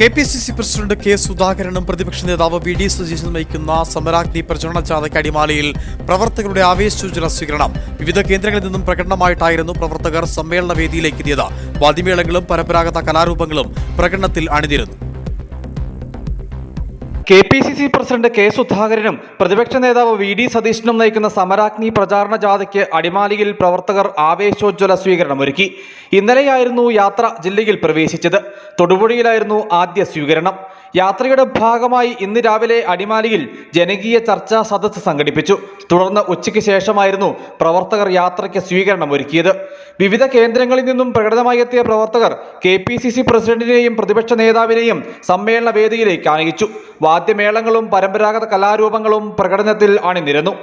K P C C president K സുധാകരനും പ്രതിപക്ഷ നേതാവ് വി ഡി സതീശനും നയിക്കുന്ന സമരാഗ്നി പ്രചരണ ജാഥയ്ക്ക് അടിമാലിയിൽ പ്രവർത്തകരുടെ ആവേശസൂചന സ്വീകരണം. വിവിധ കേന്ദ്രങ്ങളിൽ നിന്നും പ്രകടനമായിട്ടായിരുന്നു പ്രവർത്തകർ സമ്മേളന വേദിയിലേക്ക് എത്തിയത്. വാദ്യമേളങ്ങളും പരമ്പരാഗത കലാരൂപങ്ങളും പ്രകടനത്തിൽ അണിനിരുന്നു. K P C C president K സുധാകരനും പ്രതിപക്ഷ നേതാവ് വി ഡി സതീശനും നയിക്കുന്ന സമരാഗ്നി പ്രചാരണ ജാഥയ്ക്ക് അടിമാലിയിൽ പ്രവർത്തകർ ആവേശോജ്വല സ്വീകരണമൊരുക്കി ഇന്നലെയായിരുന്നു യാത്ര ജില്ലയിൽ പ്രവേശിച്ചത്. തൊടുപുഴയിലായിരുന്നു ആദ്യ സ്വീകരണം. യാത്രയുടെ ഭാഗമായി ഇന്ന് രാവിലെ അടിമാലിയിൽ ജനകീയ ചർച്ചാ സദസ്സ് സംഘടിപ്പിച്ചു. തുടർന്ന് ഉച്ചയ്ക്ക് ശേഷമായിരുന്നു പ്രവർത്തകർ യാത്രയ്ക്ക് സ്വീകരണം ഒരുക്കിയത്. വിവിധ കേന്ദ്രങ്ങളിൽ നിന്നും പ്രകടനമായി എത്തിയ പ്രവർത്തകർ കെ പി സി സി പ്രസിഡന്റിനെയും പ്രതിപക്ഷ നേതാവിനെയും സമ്മേളന വേദിയിലേക്ക് ആനയിച്ചു. വാദ്യമേളങ്ങളും പരമ്പരാഗത കലാരൂപങ്ങളും പ്രകടനത്തിൽ അണിനിരന്നു.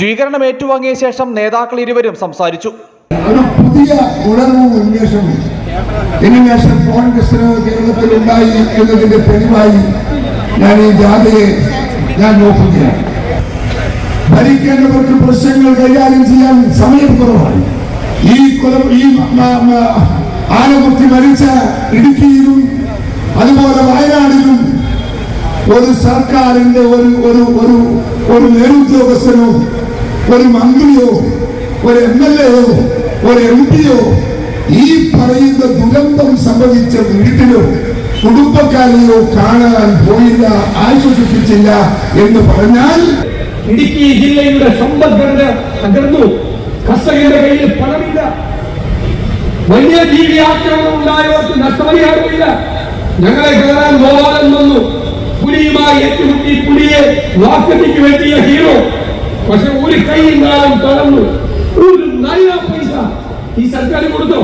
സ്വീകരണം ഏറ്റുവാങ്ങിയ ശേഷം നേതാക്കൾ ഇരുവരും സംസാരിച്ചു. ഒരു പുതിയ ഉണർവും ഞാൻ ഈ ഞാൻ പ്രശ്നങ്ങൾ ചെയ്യാൻ ഈ ഈ മരിച്ച ഇടുക്കിയിലും അതുപോലെ വയനാടിലും ഒരു സർക്കാരിന്റെ ഒരു ഒരു ഒരു ഒരു നേതൃദ്യോഗസ്ഥനോ ഒരു മന്ത്രിയോ ഒരു എം എൽ എയോ ഒരു എം പിയോ ഈ പറയുന്ന ദുരന്തം സംഭവിച്ച വീട്ടിലോ കുടുംബക്കാരെയോ കാണാൻ പോയില്ല ആശ്വസിപ്പിച്ചില്ല എന്ന് പറഞ്ഞാൽ ഇടുക്കി ജില്ലയുടെ സമ്പദ്ഘടന തകർന്നു. കർഷകരുടെ കയ്യിൽ പണമില്ല. വന്യജീവി ആക്രമണം ഉണ്ടായവർക്ക് നഷ്ടപരിഹാരമില്ല. ഞങ്ങളെ കയറാൻ ഗോപാലൻ വന്നു. പുലിയുമായി ഏറ്റുമുട്ടി പുലിയെ വാക്കത്തിക്ക് വെട്ടിയ ഹീറോ. പക്ഷെ ഒരു കൈയും കാലം തളർന്നു. ഒരു നയ പൈസ. ഈ സർക്കാർ കൊടുത്തോ?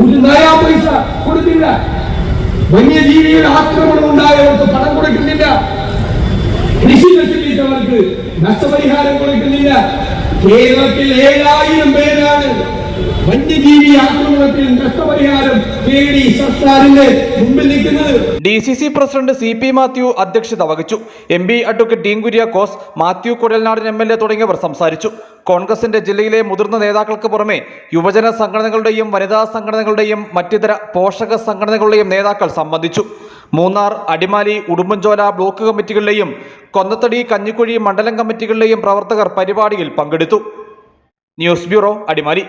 ഒരു നയ പൈസ കൊടുത്തില്ല. വന്യജീവിയുടെ ആക്രമണം ഉണ്ടായവർക്ക് പണം കൊടുക്കുന്നില്ല. കൃഷി നശിപ്പിച്ചവർക്ക് നഷ്ടപരിഹാരം കൊടുക്കുന്നില്ല. കേരളത്തിൽ ഏഴായിരം പേരാണ് വന്യജീവി ആക്രമണത്തിൽ നഷ്ടപരിഹാരം തേടി സർക്കാരിന്റെ മുമ്പിൽ നിൽക്കുന്നത്. D C C president C P Mathew അധ്യക്ഷത വഹിച്ചു. M P advocate Dean Kuriakose Mathew Kuzhalnadan M L A തുടങ്ങിയവർ സംസാരിച്ചു. കോൺഗ്രസിന്റെ ജില്ലയിലെ മുതിർന്ന നേതാക്കൾക്ക് പുറമെ യുവജന സംഘടനകളുടെയും വനിതാ സംഘടനകളുടെയും മറ്റിതര പോഷക സംഘടനകളുടെയും നേതാക്കൾ സംബന്ധിച്ചു. മൂന്നാർ അടിമാലി ഉടുമ്പൻചോല ബ്ലോക്ക് കമ്മിറ്റികളിലെയും കൊന്നത്തടി കഞ്ഞിക്കുഴി മണ്ഡലം കമ്മിറ്റികളിലെയും പ്രവർത്തകർ പരിപാടിയിൽ പങ്കെടുത്തു. News bureau Adimali.